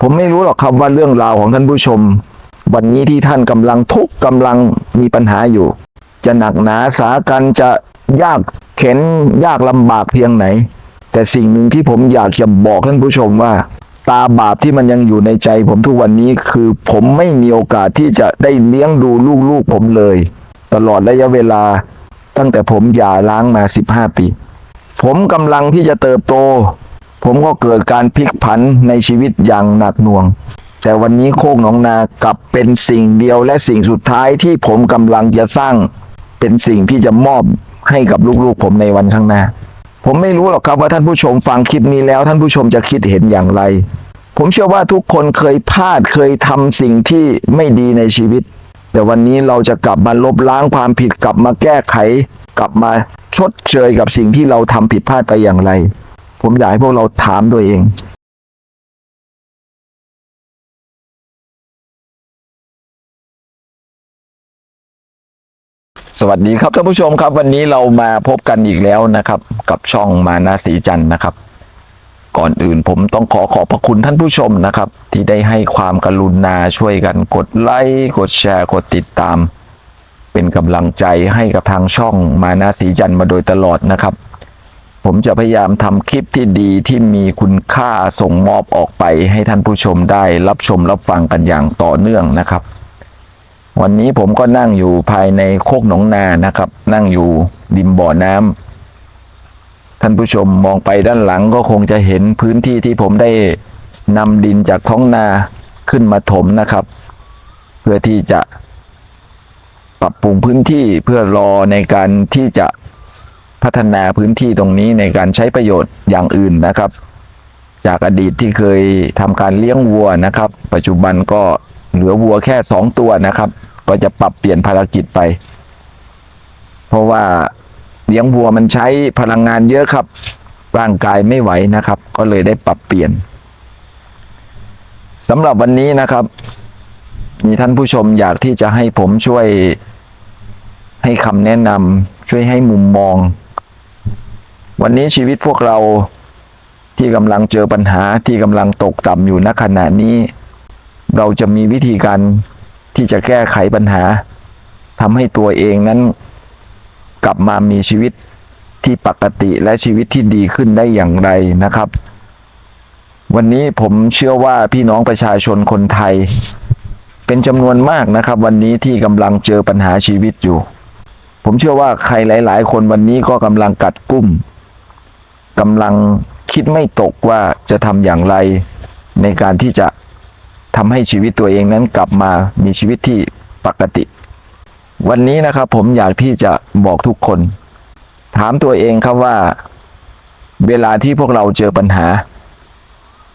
ผมไม่รู้หรอกครับว่าเรื่องราวของท่านผู้ชม วันนี้ที่ท่านกำลังทุกข์กำลังมีปัญหาอยู่ จะหนักหนาสากันจะยากเข็นยากลำบากเพียงไหน แต่สิ่งหนึ่งที่ผมอยากจะบอกท่านผู้ชมว่า ตาบาปที่มันยังอยู่ในใจ ผมทุกวันนี้คือผมไม่มีโอกาสที่จะได้เลี้ยงดูลูกๆผมเลย ตลอดระยะเวลา ตั้งแต่ผมหย่าร้างมา 15 ปี ผมกำลังที่จะเติบโต ผมก็เกิดการพลิกผันในชีวิตอย่างหนักหน่วง แต่วันนี้โคกหนองนากลับเป็นสิ่งเดียวและสิ่งสุดท้ายที่ผมกำลังจะสร้าง เป็นสิ่งที่จะมอบให้กับลูกๆ ผมในวันข้างหน้า ผมไม่รู้หรอกครับว่าท่านผู้ชมฟังคลิปนี้แล้วท่านผู้ชมจะคิดเห็นอย่างไร ผมเชื่อว่าทุกคนเคยพลาดเคยทำสิ่งที่ไม่ดีในชีวิต แต่วันนี้เราจะกลับมาลบล้างความผิดกลับมาแก้ไข กลับมาชดเชยกับสิ่งที่เราทำผิดพลาดไปอย่างไร ผมอยากให้พวกเราถามตัวเองสวัสดีครับท่านผู้ชมครับ วันนี้เรามาพบกันอีกแล้วนะครับ กับช่องมานาสีจันนะครับ ก่อนอื่นผมต้องขอขอบพระคุณท่านผู้ชมนะครับ ที่ได้ให้ความกรุณาช่วยกันกดไลค์กดแชร์กดติดตาม เป็นกำลังใจให้กับทางช่องมานาสีจันมาโดยตลอดนะครับ ผมจะพยายามทำคลิปที่ดีที่มีคุณค่าส่งมอบออกไปให้ท่านผู้ชมได้รับชมรับฟังกันอย่างต่อเนื่องนะครับ วันนี้ผมก็นั่งอยู่ภายในโคกหนองนานะครับ นั่งอยู่ริมบ่อน้ำท่านผู้ชมมองไปด้านหลังก็คงจะเห็นพื้นที่ที่ผมได้นำดินจากท้องนาขึ้นมาถมนะครับ เพื่อที่จะปรับปรุงพื้นที่เพื่อรอในการที่จะ พัฒนาพื้นที่ตรงนี้ในการใช้ประโยชน์อย่างอื่นนะครับ จากอดีตที่เคยทำการเลี้ยงวัวนะครับ ปัจจุบันก็เหลือวัวแค่สองตัวนะครับ ก็จะปรับเปลี่ยนภารกิจไป เพราะว่าเลี้ยงวัวมันใช้พลังงานเยอะครับ ร่างกายไม่ไหวนะครับ ก็เลยได้ปรับเปลี่ยนสำหรับวันนี้นะครับ มีท่านผู้ชมอยากที่จะให้ผมช่วยให้คำแนะนำช่วยให้มุมมอง วันนี้ชีวิตพวกเราที่กำลังเจอปัญหาที่กำลังตกต่ำอยู่ณขณะนี้ เราจะมีวิธีการที่จะแก้ไขปัญหาทำให้ตัวเองนั้น กลับมามีชีวิตที่ปกติและชีวิตที่ดีขึ้นได้อย่างไรนะครับ วันนี้ผมเชื่อว่าพี่น้องประชาชนคนไทย เป็นจำนวนมากนะครับ วันนี้ที่กำลังเจอปัญหาชีวิตอยู่ ผมเชื่อว่าใครหลาย ๆ คนวันนี้ก็กำลังกัดกุ้ม กำลังคิดไม่ตกว่าจะทำอย่างไร ในการที่จะทำให้ชีวิตตัวเองนั้นกลับมามีชีวิตที่ปกติ วันนี้นะครับผมอยากที่จะบอกทุกคน ถามตัวเองครับว่า เวลาที่พวกเราเจอปัญหา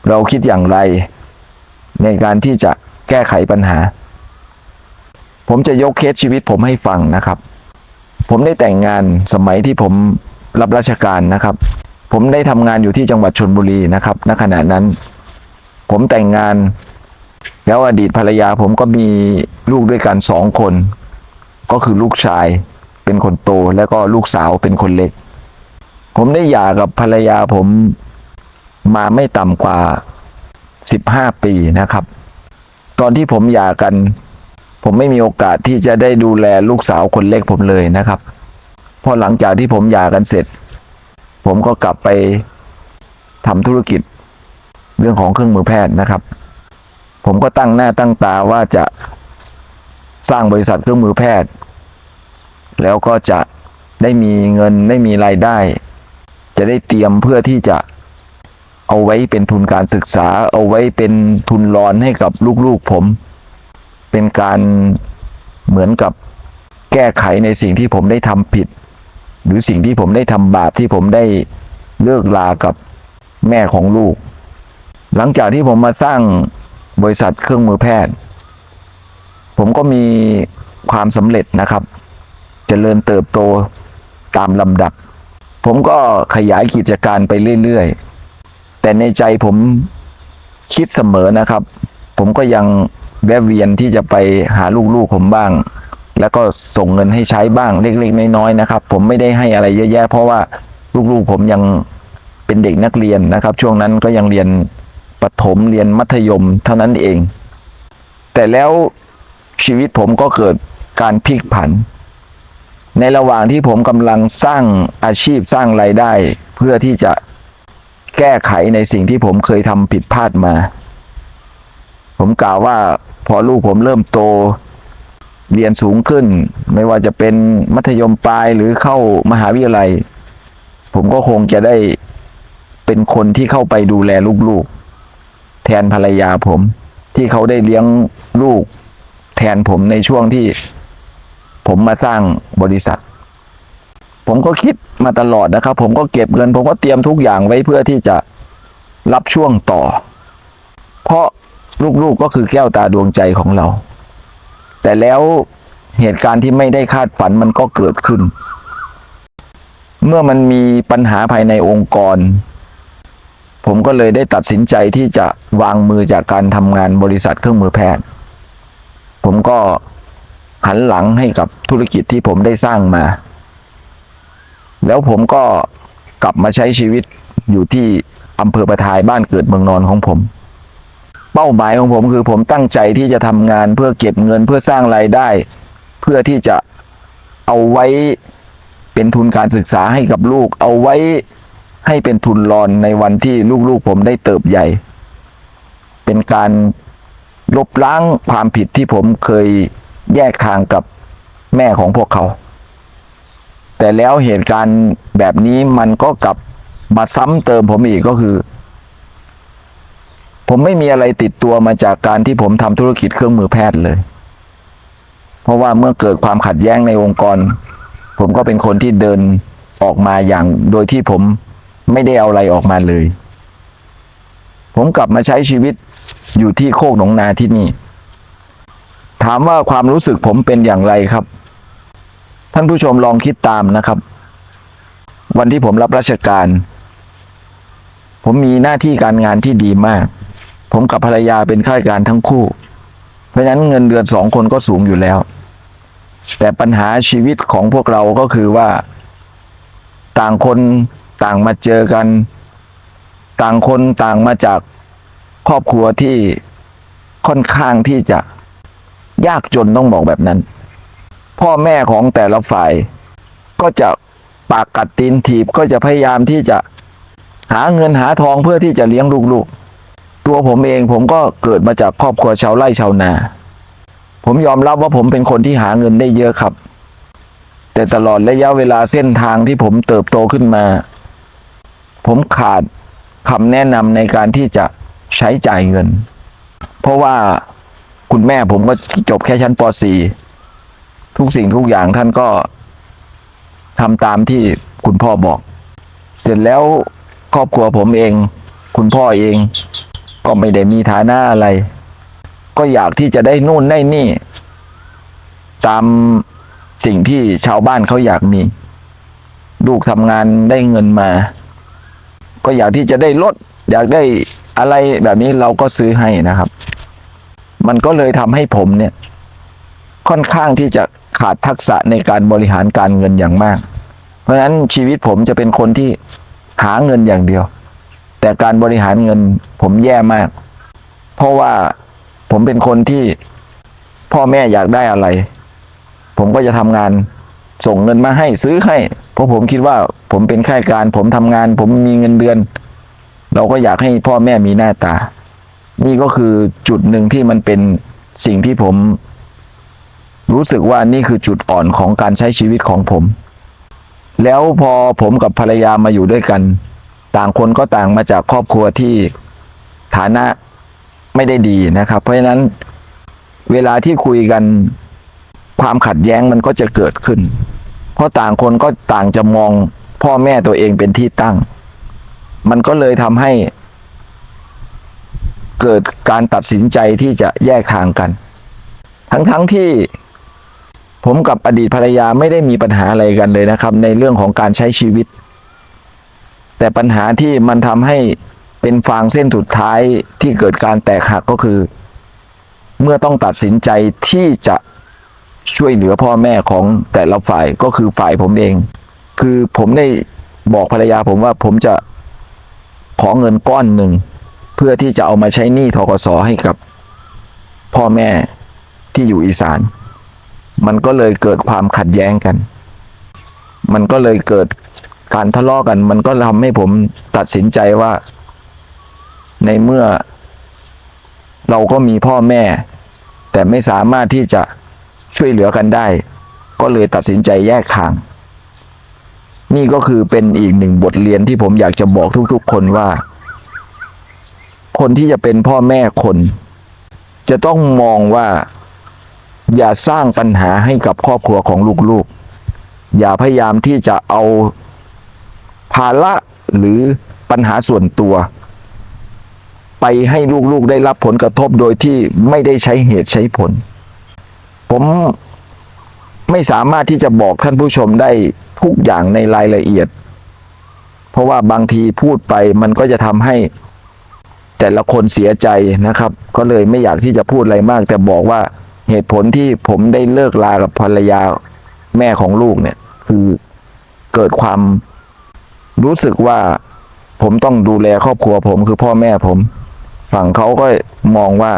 เราคิดอย่างไร ในการที่จะแก้ไขปัญหา ผมจะยกเคสชีวิตผมให้ฟังนะครับ ผมได้แต่งงานสมัยที่ผมรับราชการนะครับ ผมได้ทำงานอยู่ที่จังหวัดชนบุรีนะครับ ณ ขณะนั้น ผมแต่งงาน แล้วอดีตภรรยาผมก็มีลูกด้วยกันสองคน ก็คือลูกชายเป็นคนโตแล้วก็ลูกสาวเป็นคนเล็ก ผมได้หย่ากับภรรยาผมมาไม่ต่ำกว่าสิบห้าปีนะครับ ตอนที่ผมหย่ากัน ผมไม่มีโอกาสที่จะได้ดูแลลูกสาวคนเล็กผมเลยนะครับ พอหลังจากที่ผมหย่ากันเสร็จ ผมก็กลับไปทำธุรกิจเรื่องของเครื่องมือแพทย์นะครับ ผมก็ตั้งหน้าตั้งตาว่าจะสร้างบริษัทเครื่องมือแพทย์ แล้วก็จะได้มีเงินได้มีรายได้ จะได้เตรียมเพื่อที่จะเอาไว้เป็นทุนการศึกษา เอาไว้เป็นทุนรอนให้กับลูกๆผม เป็นการเหมือนกับแก้ไขในสิ่งที่ผมได้ทำผิด หรือสิ่งที่ผมได้ทำบาปที่ผมได้เลิกลากับแม่ของลูก หลังจากที่ผมมาสร้างบริษัทเครื่องมือแพทย์ ผมก็มีความสำเร็จนะครับจเจริญเติบโตตามลำดับ ผมก็ขยายกิจการไปเรื่อยๆ แต่ในใจผมคิดเสมอนะครับ ผมก็ยังแวะเวียนที่จะไปหาลูกๆผมบ้าง แล้วก็ส่งเงินให้ใช้บ้างเล็กๆน้อยๆนะครับ ผมไม่ได้ให้อะไรเยอะแยะ เพราะว่าลูกๆผมยังเป็นเด็กนักเรียนนะครับ ช่วงนั้นก็ยังเรียนประถมเรียนมัธยมเท่านั้นเอง แต่แล้วชีวิตผมก็เกิดการพลิกผัน ในระหว่างที่ผมกำลังสร้างอาชีพสร้างไรายได้ เพื่อที่จะแก้ไขในสิ่งที่ผมเคยทำผิดพลาดมา ผมกล่าวว่าพอลูกผมเริ่มโต เรียนสูงขึ้น ไม่ว่าจะเป็นมัธยมปลายหรือเข้ามหาวิทยาลัย ผมก็คงจะได้เป็นคนที่เข้าไปดูแลลูกๆ แทนภรรยาผม ที่เขาได้เลี้ยงลูก แทนผมในช่วงที่ ผมมาสร้างบริษัท ผมก็คิดมาตลอดนะครับ ผมก็เก็บเงิน ผมก็เตรียมทุกอย่างไว้เพื่อที่จะรับช่วงต่อ เพราะลูกๆก็คือแก้วตาดวงใจของเรา แต่แล้วเหตุการณ์ที่ไม่ได้คาดฝันมันก็เกิดขึ้น เมื่อมันมีปัญหาภายในองค์กร ผมก็เลยได้ตัดสินใจที่จะวางมือจากการทำงานบริษัทเครื่องมือแพทย์ ผมก็หันหลังให้กับธุรกิจที่ผมได้สร้างมา แล้วผมก็กลับมาใช้ชีวิตอยู่ที่อำเภอประทายบ้านเกิดเมืองนอนของผม เป้าหมายของผมคือผมตั้งใจที่จะทำงานเพื่อเก็บเงินเพื่อสร้างรายได้ เพื่อที่จะเอาไว้เป็นทุนการศึกษาให้กับลูก เอาไว้ให้เป็นทุนรอนในวันที่ลูกๆผมได้เติบใหญ่ เป็นการลบล้างความผิดที่ผมเคยแยกทางกับแม่ของพวกเขา แต่แล้วเหตุการณ์แบบนี้มันก็กลับมาซ้ำเติมผมอีกก็คือ ผมไม่มีอะไรติดตัวมาจากการที่ผมทำธุรกิจเครื่องมือแพทย์เลย เพราะว่าเมื่อเกิดความขัดแย้งในองค์กร ผมก็เป็นคนที่เดินออกมาอย่างโดยที่ผมไม่ได้เอาอะไรออกมาเลย ผมกลับมาใช้ชีวิตอยู่ที่โคกหนองนาที่นี่ ถามว่าความรู้สึกผมเป็นอย่างไรครับ ท่านผู้ชมลองคิดตามนะครับ วันที่ผมรับราชการ ผมมีหน้าที่การงานที่ดีมาก ผมกับภรรยาเป็นข้าราชการทั้งคู่ เพราะฉะนั้นเงินเดือนสองคนก็สูงอยู่แล้ว แต่ปัญหาชีวิตของพวกเราก็คือว่า ต่างคนต่างมาเจอกัน ต่างคนต่างมาจากครอบครัวที่ค่อนข้างที่จะยากจนต้องบอกแบบนั้น พ่อแม่ของแต่ละฝ่ายก็จะปากกัดตีนถีบก็จะพยายามที่จะหาเงินหาทองเพื่อที่จะเลี้ยงลูกๆ ตัวผมเองผมก็เกิดมาจากครอบครัวชาวไร่ชาวนา ผมยอมรับว่าผมเป็นคนที่หาเงินได้เยอะครับ แต่ตลอดระยะเวลาเส้นทางที่ผมเติบโตขึ้นมา ผมขาดคำแนะนำในการที่จะใช้จ่ายเงิน เพราะว่าคุณแม่ผมก็จบแค่ชั้นป .4 ทุกสิ่งทุกอย่างท่านก็ทำตามที่คุณพ่อบอก เสร็จแล้วครอบครัวผมเอง คุณพ่อเอง ก็ไม่ได้มีฐานะอะไร ก็อยากที่จะได้นู่นได้นี่ ตามสิ่งที่ชาวบ้านเขาอยากมี ลูกทำงานได้เงินมา ก็อยากที่จะได้รถอยากได้อะไรแบบนี้เราก็ซื้อให้นะครับ มันก็เลยทำให้ผมเนี่ย ค่อนข้างที่จะขาดทักษะในการบริหารการเงินอย่างมาก เพราะฉะนั้นชีวิตผมจะเป็นคนที่หาเงินอย่างเดียว แต่การบริหารเงินผมแย่มาก เพราะว่าผมเป็นคนที่พ่อแม่อยากได้อะไร ผมก็จะทำงานส่งเงินมาให้ซื้อให้ เพราะผมคิดว่าผมเป็นข้าราชการ ผมทำงาน ผมมีเงินเดือน เราก็อยากให้พ่อแม่มีหน้าตา นี่ก็คือจุดหนึ่งที่มันเป็นสิ่งที่ผม รู้สึกว่านี่คือจุดอ่อนของการใช้ชีวิตของผม แล้วพอผมกับภรรยามาอยู่ด้วยกัน ต่างคนก็ต่างมาจากครอบครัวที่ฐานะไม่ได้ดีนะครับ เพราะฉะนั้นเวลาที่คุยกันความขัดแย้งมันก็จะเกิดขึ้น เพราะต่างคนก็ต่างจะมองพ่อแม่ตัวเองเป็นที่ตั้ง มันก็เลยทำให้ เกิดการตัดสินใจที่จะแยกทางกัน ทั้งๆทที่ผมกับอดีตภรรยาไม่ได้มีปัญหาอะไรกันเลยนะครับ ในเรื่องของการใช้ชีวิต แต่ปัญหาที่มันทำให้เป็นฟางเส้นสุดท้ายที่เกิดการแตกหักก็คือ เมื่อต้องตัดสินใจที่จะช่วยเหลือพ่อแม่ของแต่ละฝ่ายก็คือฝ่ายผมเอง คือผมได้บอกภรรยาผมว่าผมจะขอเงินก้อนหนึ่ง เพื่อที่จะเอามาใช้หนี้ทกสให้กับพ่อแม่ที่อยู่อีสาน มันก็เลยเกิดความขัดแย้งกัน มันก็เลยเกิด การทะเลาะกัน มันก็ทำให้ผมตัดสินใจว่า ในเมื่อ เราก็มีพ่อแม่ แต่ไม่สามารถที่จะช่วยเหลือกันได้ ก็เลยตัดสินใจแยกทาง นี่ก็คือเป็นอีกหนึ่งบทเรียนที่ผมอยากจะบอกทุกๆ คนว่า คนที่จะเป็นพ่อแม่คน จะต้องมองว่า อย่าสร้างปัญหาให้กับครอบครัวของลูกๆ อย่าพยายามที่จะเอา ภาระหรือปัญหาส่วนตัว ไปให้ลูกๆได้รับผลกระทบโดยที่ไม่ได้ใช้เหตุใช้ผล ผมไม่สามารถที่จะบอกท่านผู้ชมได้ทุกอย่างในรายละเอียด เพราะว่าบางทีพูดไปมันก็จะทำให้แต่ละคนเสียใจนะครับ ก็เลยไม่อยากที่จะพูดอะไรมาก แต่บอกว่าเหตุผลที่ผมได้เลิกลากับภรรยาแม่ของลูกเนี่ย คือเกิดความ รู้สึกว่าผมต้องดูแลครอบครัวผมคือพ่อแม่ผม ฝั่งเขาก็มองว่า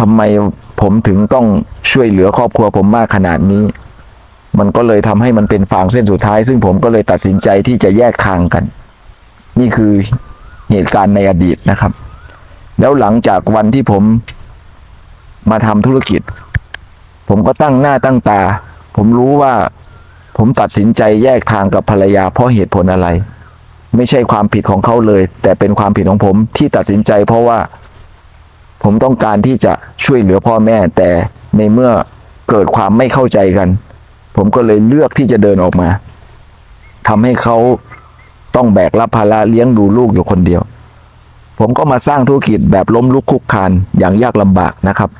ทำไมผมถึงต้องช่วยเหลือครอบครัวผมมากขนาดนี้ มันก็เลยทำให้มันเป็นฟางเส้นสุดท้าย ซึ่งผมก็เลยตัดสินใจที่จะแยกทางกัน นี่คือเหตุการณ์ในอดีตนะครับ แล้วหลังจากวันที่ผมมาทำธุรกิจ ผมก็ตั้งหน้าตั้งตา ผมรู้ว่า ผมตัดสินใจแยกทางกับภรรยาเพราะเหตุผลอะไร ไม่ใช่ความผิดของเขาเลย แต่เป็นความผิดของผมที่ตัดสินใจเพราะว่า ผมต้องการที่จะช่วยเหลือพ่อแม่ แต่ในเมื่อเกิดความไม่เข้าใจกัน ผมก็เลยเลือกที่จะเดินออกมาทำให้เขาต้องแบกรับภาระเลี้ยงดูลูกอยู่คนเดียว ผมก็มาสร้างธุรกิจแบบล้มลุกคุกคานอย่างยากลำบากนะครับ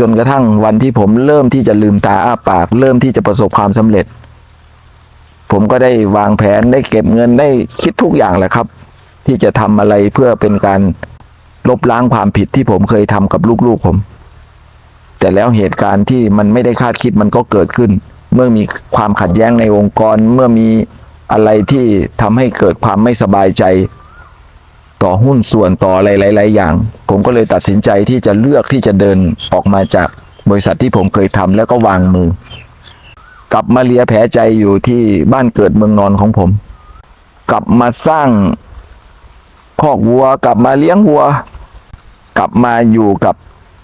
จนกระทั่งวันที่ผมเริ่มที่จะลืมตาอ้าปาก เริ่มที่จะประสบความสำเร็จ ผมก็ได้วางแผนได้เก็บเงินได้คิดทุกอย่างแหละครับ ที่จะทำอะไรเพื่อเป็นการลบล้างความผิดที่ผมเคยทำกับลูกๆผม แต่แล้วเหตุการณ์ที่มันไม่ได้คาดคิดมันก็เกิดขึ้น เมื่อมีความขัดแย้งในองค์กร เมื่อมีอะไรที่ทำให้เกิดความไม่สบายใจ ต่อหุ้นส่วนต่ออะไรหลาย ๆ อย่าง ผมก็เลยตัดสินใจที่จะเลือกที่จะเดินออกมาจากบริษัทที่ผมเคยทำแล้วก็วางมือ กลับมาเลียแผลใจอยู่ที่บ้านเกิดเมืองนอนของผม กลับมาสร้างคอกวัว กลับมาเลี้ยงวัว กลับมาอยู่กับ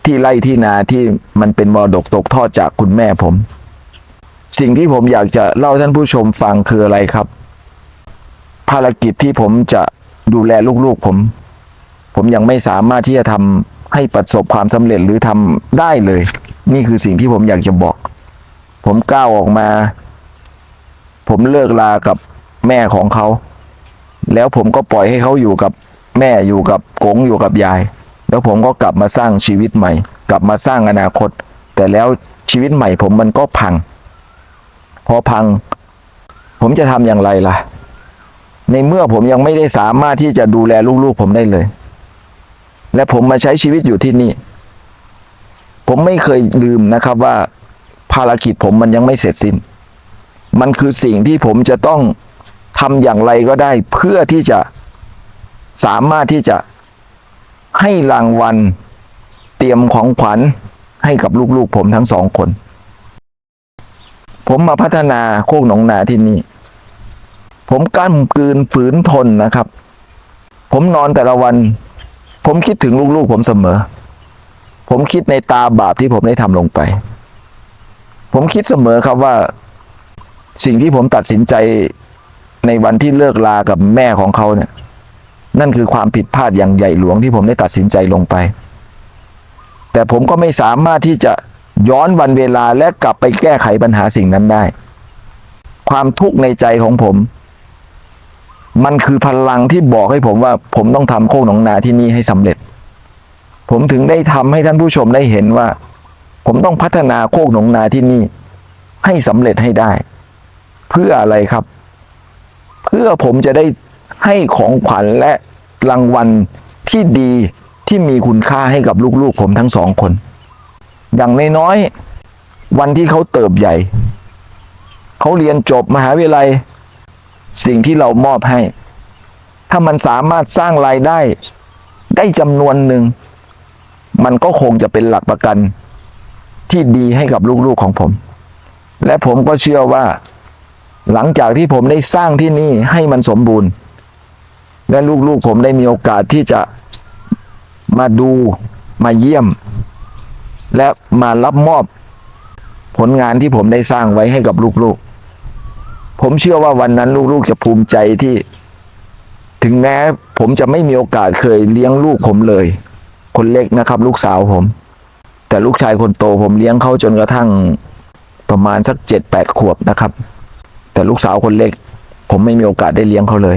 ที่ไร่ที่นาที่มันเป็นมรดกตกทอดจากคุณแม่ผม สิ่งที่ผมอยากจะเล่าท่านผู้ชมฟังคืออะไรครับ ภารกิจที่ผมจะ ดูแลลูกๆผม ผมยังไม่สามารถที่จะทำให้ประสบความสำเร็จหรือทำได้เลย นี่คือสิ่งที่ผมอยากจะบอก ผมก้าวออกมา ผมเลิกลากับแม่ของเขา แล้วผมก็ปล่อยให้เขาอยู่กับแม่อยู่กับกงอยู่กับยาย แล้วผมก็กลับมาสร้างชีวิตใหม่ กลับมาสร้างอนาคต แต่แล้วชีวิตใหม่ผมมันก็พัง พอพัง ผมจะทำอย่างไรล่ะ ในเมื่อผมยังไม่ได้สามารถที่จะดูแลลูกๆผมได้เลย และผมมาใช้ชีวิตอยู่ที่นี่ ผมไม่เคยลืมนะครับว่าภารกิจผมมันยังไม่เสร็จสิ้น มันคือสิ่งที่ผมจะต้องทำอย่างไรก็ได้ เพื่อที่จะสามารถที่จะให้รางวัลเตรียมของขวัญให้กับลูกๆผมทั้งสองคน ผมมาพัฒนาโคกหนองนาที่นี่ ผมกั้นกลืนฝืนทนนะครับ ผมนอนแต่ละวัน ผมคิดถึงลูกๆ ผมเสมอ ผมคิดในตาบาปที่ผมได้ทำลงไป ผมคิดเสมอครับว่า สิ่งที่ผมตัดสินใจในวันที่เลิกลากับแม่ของเขาเนี่ย นั่นคือความผิดพลาดอย่างใหญ่หลวงที่ผมได้ตัดสินใจลงไป แต่ผมก็ไม่สามารถที่จะย้อนวันเวลาและกลับไปแก้ไขปัญหาสิ่งนั้นได้ ความทุกข์ในใจของผม มันคือพลังที่บอกให้ผมว่า ผมต้องทำโคกหนองนาที่นี่ให้สำเร็จ ผมถึงได้ทำให้ท่านผู้ชมได้เห็นว่า ผมต้องพัฒนาโคกหนองนาที่นี่ ให้สำเร็จให้ได้ เพื่ออะไรครับ เพื่อผมจะได้ให้ของขวัญและรางวัลที่ดีที่มีคุณค่าให้กับลูกๆ ผมทั้งสองคน อย่างน้อยๆวันที่เขาเติบใหญ่ เขาเรียนจบมหาวิทยาลัย สิ่งที่เรามอบให้ ถ้ามันสามารถสร้างรายได้ ได้จำนวนหนึ่ง มันก็คงจะเป็นหลักประกัน ที่ดีให้กับลูกๆของผม และผมก็เชื่อว่า หลังจากที่ผมได้สร้างที่นี่ให้มันสมบูรณ์ และลูกๆผมได้มีโอกาสที่จะมาดูมาเยี่ยม และมารับมอบผลงานที่ผมได้สร้างไว้ให้กับลูกๆ ผมเชื่อว่าวันนั้นลูกๆจะภูมิใจที่ ถึงแม้ผมจะไม่มีโอกาสเคยเลี้ยงลูกผมเลย คนเล็กนะครับ ลูกสาวผม แต่ลูกชายคนโตผมเลี้ยงเขาจนกระทั่งประมาณสักเจ็ดแปดขวบนะครับ แต่ลูกสาวคนเล็ก ผมไม่มีโอกาสได้เลี้ยงเขาเลย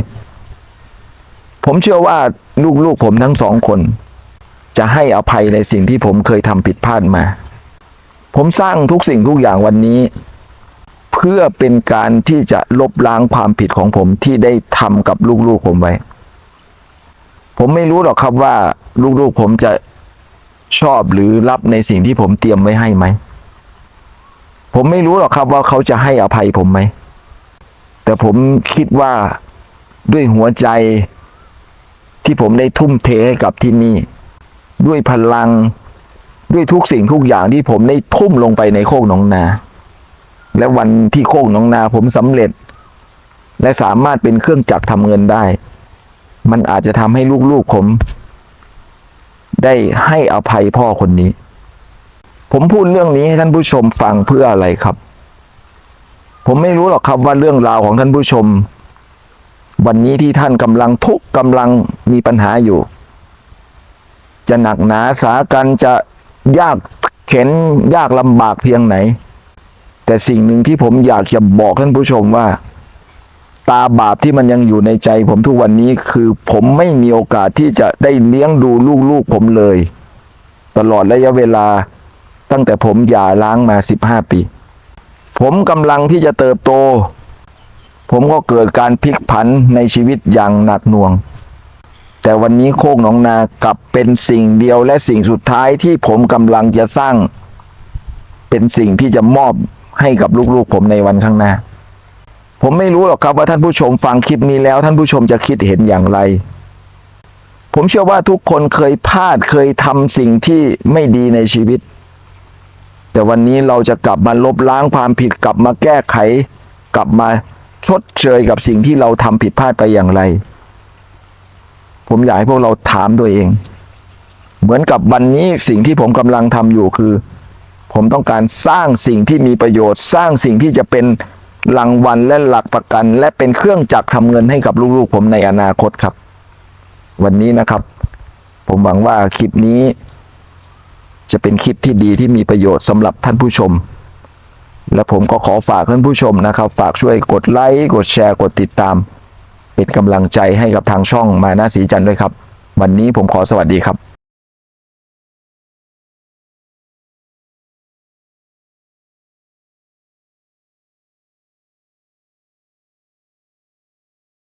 ผมเชื่อว่าลูกๆผมทั้งสองคน จะให้อภัยในสิ่งที่ผมเคยทำผิดพลาดมา ผมสร้างทุกสิ่งทุกอย่างวันนี้ เพื่อเป็นการที่จะลบล้างความผิดของผมที่ได้ทำกับลูกๆผมไว้ ผมไม่รู้หรอกครับว่าลูกๆผมจะชอบหรือรับในสิ่งที่ผมเตรียมไว้ให้ไหม ผมไม่รู้หรอกครับว่าเขาจะให้อภัยผมไหม แต่ผมคิดว่าด้วยหัวใจที่ผมได้ทุ่มเทให้กับที่นี่ ด้วยพลังด้วยทุกสิ่งทุกอย่างที่ผมได้ทุ่มลงไปในโคกหนองนา และวันที่โคกหนองนาผมสำเร็จ และสามารถเป็นเครื่องจักรทำเงินได้ มันอาจจะทำให้ลูกๆผม ได้ให้อภัยพ่อคนนี้ ผมพูดเรื่องนี้ให้ท่านผู้ชมฟังเพื่ออะไรครับ ผมไม่รู้หรอกครับว่าเรื่องราวของท่านผู้ชม วันนี้ที่ท่านกำลังทุกข์กำลังมีปัญหาอยู่ จะหนักหนาสากันจะยากเข็นยากลำบากเพียงไหน แต่สิ่งหนึ่งที่ผมอยากจะบอกท่านผู้ชมว่า ตาบาปที่มันยังอยู่ในใจ ผมทุกวันนี้คือผมไม่มีโอกาสที่จะได้เลี้ยงดูลูกๆผมเลย ตลอดระยะเวลาตั้งแต่ผมหย่าล้างมาสิบห้าปี ผมกำลังที่จะเติบโต ผมก็เกิดการพลิกผันในชีวิตอย่างหนักหน่วง แต่วันนี้โคกหนองนากลับเป็นสิ่งเดียวและสิ่งสุดท้ายที่ผมกำลังจะสร้าง เป็นสิ่งที่จะมอบ ให้กับลูกๆผมในวันข้างหน้า ผมไม่รู้หรอกครับว่าท่านผู้ชมฟังคลิปนี้แล้ว ท่านผู้ชมจะคิดเห็นอย่างไร ผมเชื่อว่าทุกคนเคยพลาดเคยทำสิ่งที่ไม่ดีในชีวิต แต่วันนี้เราจะกลับมาลบล้างความผิดกลับมาแก้ไข กลับมาชดเชยกับสิ่งที่เราทำผิดพลาดไปอย่างไร ผมอยากให้พวกเราถามตัวเอง เหมือนกับวันนี้สิ่งที่ผมกำลังทำอยู่คือ ผมต้องการสร้างสิ่งที่มีประโยชน์ สร้างสิ่งที่จะเป็นรางวัลและหลักประกัน และเป็นเครื่องจักรทำเงินให้กับลูกๆ ผมในอนาคตครับ วันนี้นะครับ ผมหวังว่าคลิปนี้ จะเป็นคลิปที่ดีที่มีประโยชน์สำหรับท่านผู้ชม และผมก็ขอฝากท่านผู้ชมนะครับ ฝากช่วยกดไลค์กดแชร์กดติดตาม เป็นกำลังใจให้กับทางช่องมานาสีจันทร์ด้วยครับ วันนี้ผมขอสวัสดีครับ